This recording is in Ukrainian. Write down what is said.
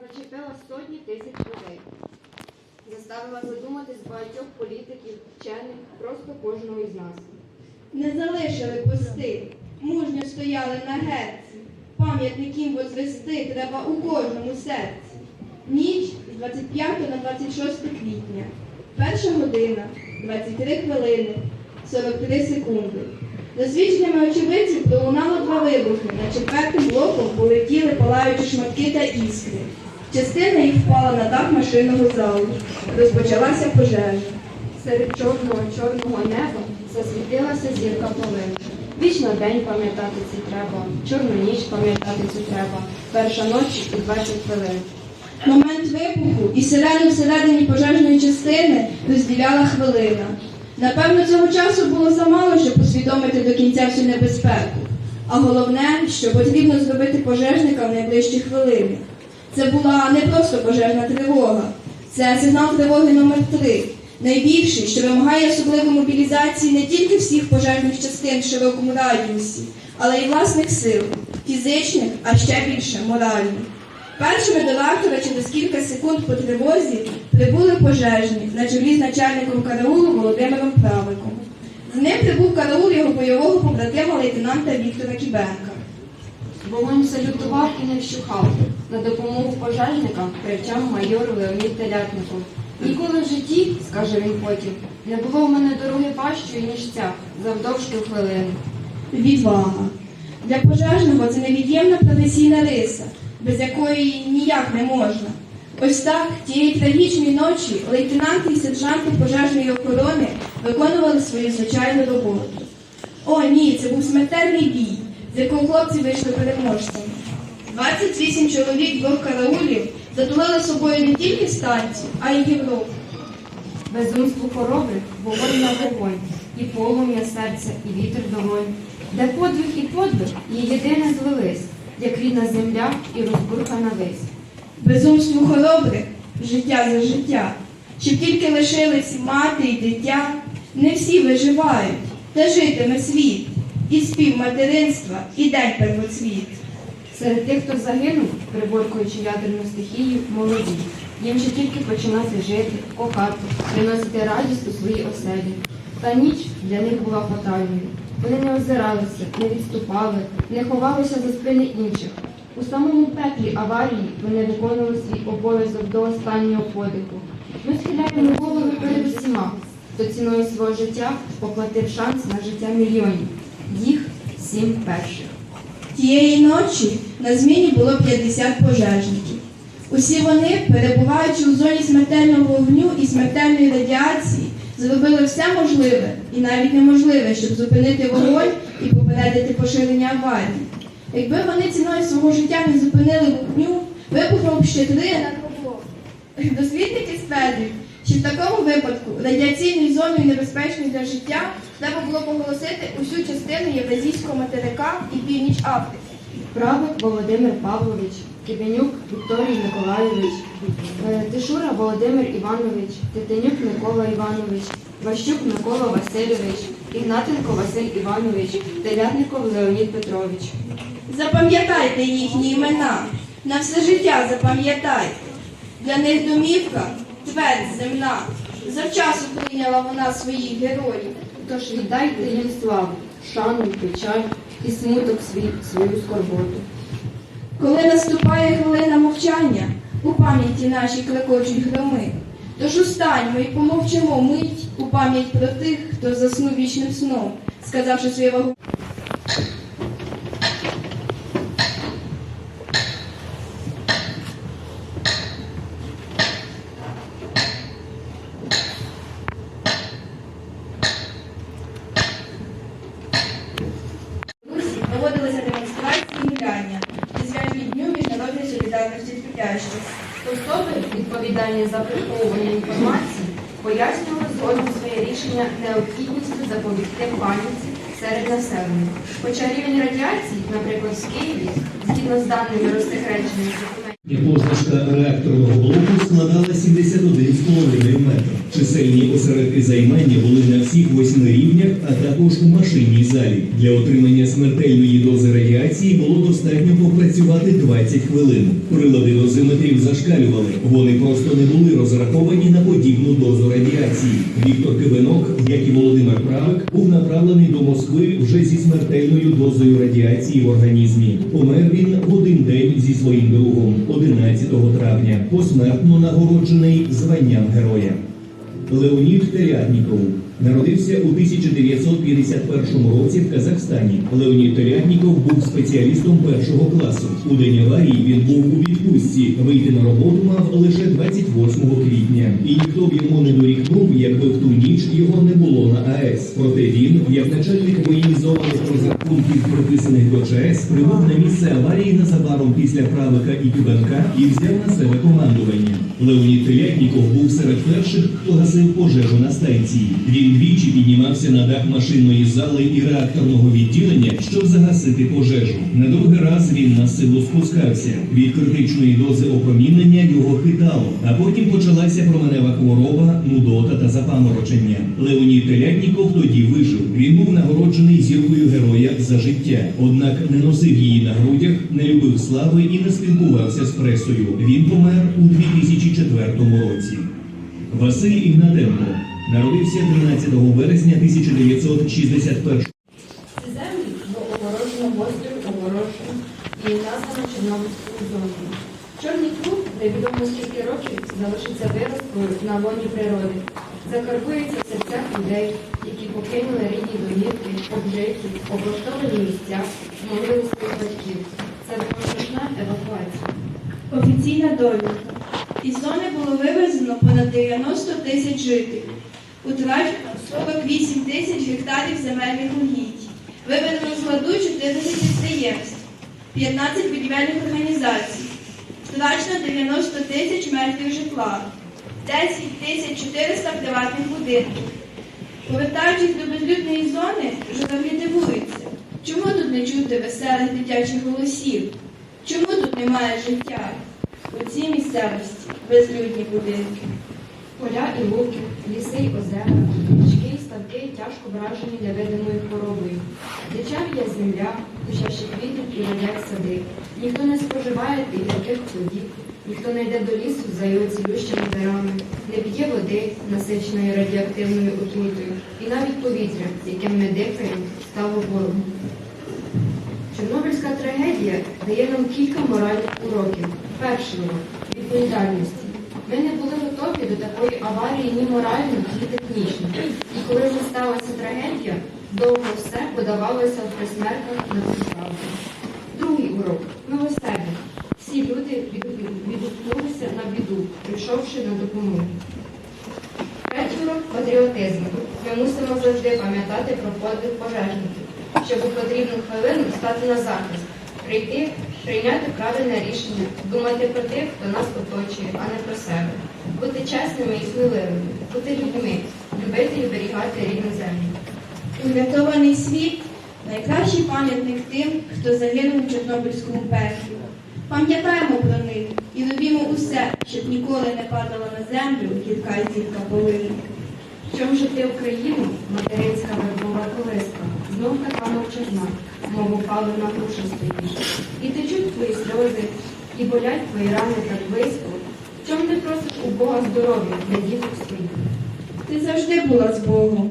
зачепила сотні тисяч людей. Заставила задуматись багатьох політиків, вчених, просто кожного із нас. Не залишили пости, мужньо стояли на герці. Пам'ятник їм возвести треба у кожному серці. Ніч з 25 на 26 квітня. Перша година, 23 хвилини, 43 секунди. За свідченнями очевидців пролунало два вибухи. На четвертим блоком полетіли палаючі шматки та іскри. Частина їх впала на дах машинного залу. Розпочалася пожежа. Серед чорного чорного неба засвітилася зірка полин. Вічно день пам'ятати це треба, чорну ніч пам'ятати це треба. Перша ночі і 20 хвилин. Момент вибуху і сирену всередині пожежної частини розділяла хвилина. Напевно, цього часу було замало, щоб усвідомити до кінця всю небезпеку. А головне, що потрібно зробити пожежника в найближчі хвилини. Це була не просто пожежна тривога, це сигнал тривоги номер 3 найбільший, що вимагає особливої мобілізації не тільки всіх пожежних частин в широкому радіусі, але й власних сил, фізичних, а ще більше моральних. Першими до Лартова через кілька секунд по тривозі прибули пожежні на чолі з начальником караулу Володимиром Правиком. З ним прибув караул його бойового побратима лейтенанта Віктора Кібенка. Вогонь салютував і не вщухав. На допомогу пожежникам кричав майор Леонід Телятников. Ніколи в житті, скаже він потім, не було в мене дороги важчої, ніж ця, завдовжки хвилини. Відвага. Для пожежного це невід'ємна професійна риса, без якої ніяк не можна. Ось так тієї трагічної ночі лейтенанти і сержанти пожежної охорони виконували свою звичайну роботу. О, ні, це був смертельний бій, з якого хлопці вийшли переможцями. 28 чоловік двох караулів затулили собою не тільки станцію, а й Європу. Безумству хоробрих вогонь на вогонь, і полум'я серця, і вітер долонь. Де подвиг і подвиг є єдине звелись, як рідна земля і розбурхана вись. Безумству хоробрих життя за життя, щоб тільки лишились мати і дитя, не всі виживають, та житиме світ, і спів материнства, і день первоцвіт. Серед тих, хто загинув, приборкуючи ядерну стихію, молоді. Їм ще тільки починати жити, кохати, приносити радість у свої оселі. Та ніч для них була фатальною. Вони не озиралися, не відступали, не ховалися за спини інших. У самому пеклі аварії вони виконували свій обов'язок до останнього подиху. Ми схиляємо голови перед усіма, хто ціною свого життя поплатив шанс на життя мільйонів. Їх сім перших. Тієї ночі на зміні було 50 пожежників. Усі вони, перебуваючи у зоні смертельного вогню і смертельної радіації, зробили все можливе і навіть неможливе, щоб зупинити вогонь і попередити поширення аварії. Якби вони ціною свого життя не зупинили вогню, вибухнув б ще три Дослідники стверджують, що в такому випадку радіаційною зоною небезпечною для життя треба було поголосити усю частину Євразійського материка і північ Африки. Правик Володимир Павлович, Кибенюк Вікторій Миколайович, е, Тишура Володимир Іванович, Титинюк Микола Іванович, Ващук Микола Васильович, Ігнатенко Василь Іванович, Телятников Леонід Петрович. Запам'ятайте їхні імена, на все життя запам'ятайте. Для них домівка твердь земна. Завчасу прийняла вона своїх героїв. Тож віддайте їм славу, шану, печаль і смуток свій, свою скорботу. Коли наступає хвилина мовчання, у пам'яті нашій клекочуть громи. Тож устаньмо і помовчимо мить у пам'ять про тих, хто заснув вічним сном, сказавши своє вагу. Відповідальні за приховування інформації, пояснювали згодом своє рішення необхідністю запобігти паніці серед населення. Хоча рівень радіації, наприклад, в Києві, згідно з даними розсекречених документів, позначка реакторного блоку складала 71,5 метра. Чисельні осередки займання були на всіх восьми рівнях, а також у машинній залі. Для отримання смертельної дози радіації було достатньо попрацювати 20 хвилин. Прилади дозиметрів зашкалювали. Вони просто не були розраховані на подібну дозу радіації. Віктор Кивинок, як і Володимир Правик, був направлений до Москви вже зі смертельною дозою радіації в організмі. Помер він в один день зі своїм другом, 11 травня, посмертно нагороджений званням героя. Леонід Телятніков народився у 1951 році в Казахстані. Леонід Телятніков був спеціалістом першого класу. У день аварії він був у відпустці. Вийти на роботу мав лише 28 квітня. І ніхто б йому не дорікнув, якби в ту ніч його не було на АЕС. Проте він, як начальник воєнізованих розрахунків, приписаних до ЧАЕС, прибув на місце аварії незабаром після правика і Кибенка і взяв на себе командування. Леонід Телятніков був серед перших, хто гасив пожежу на станції. Він двічі піднімався на дах машинної зали і реакторного відділення, щоб загасити пожежу. На другий раз він на силу спускався. Від критичної дози опромінення його хитало, а потім почалася променева хвороба, нудота та запаморочення. Леонід Телятніков тоді вижив. Він був нагороджений зіркою героя за життя. Однак не носив її на грудях, не любив слави і не спілкувався з пресою. Він помер у 2004 році. Василь Ігнатенко народився 13 березня 1961 Ці на лоні природи, закарбується в серцях людей, які покинули рідні домівки, обжиті, облаштовані місця, могили своїх батьків. Це була евакуація. Офіційна довідка. Із зони було вивезено понад 90 тисяч жителів. Утрачено 48 тисяч гектарів земельних угідь. Виведено з ладу 14 підприємств, 15 будівельних організацій. Втрачено 90 тисяч мертвих житла, 10 тисяч 400 приватних будинків. Повертаючись до безлюдної зони, жителі дивуються. Чому тут не чути веселих дитячих голосів? Чому тут немає життя? У цій місцевості безлюдні будинки. Поля і луки, ліси й озера, річки й ставки тяжко вражені невидимою хворобою. Дичав'я земля, кущащі квітів і родять сади. Ніхто не споживає таких плодів, ніхто не йде до лісу за його цілющими дарами, не п'є води, насиченої радіоактивною отрутою, і навіть повітря, яким ми дихаємо, стало ворогом. Чорнобильська трагедія дає нам кілька моральних уроків. Перший урок відповідальності. Ми не були готові до такої аварії ні морально, ні технічно. І коли вже сталася трагедія, довго все подавалося в присмерках на правду. Другий урок милосердя. Всі люди від- відгукнулися на біду, прийшовши на допомогу. Третій урок патріотизм. Ми мусимо завжди пам'ятати про подвиг пожежників, щоб у потрібну хвилину стати на захист, прийти, прийняти правильне рішення, думати про тих, хто нас оточує, а не про себе, бути чесними і сміливими, бути людьми, любити і берігати рідну землю. Врятований світ найкращий пам'ятник тим, хто загинув у Чорнобильському пеклі. Пам'ятаємо про них і робімо усе, щоб ніколи не падала на землю гірка зірка полину. Чом жити Україну, материнська вербова колиска, знов така мовчазна, мов упали на грушу стоїть. І течуть твої сльози, і болять твої рани так близько. Чом ти просиш у Бога здоров'я для діток своїх? Ти завжди була з Богом.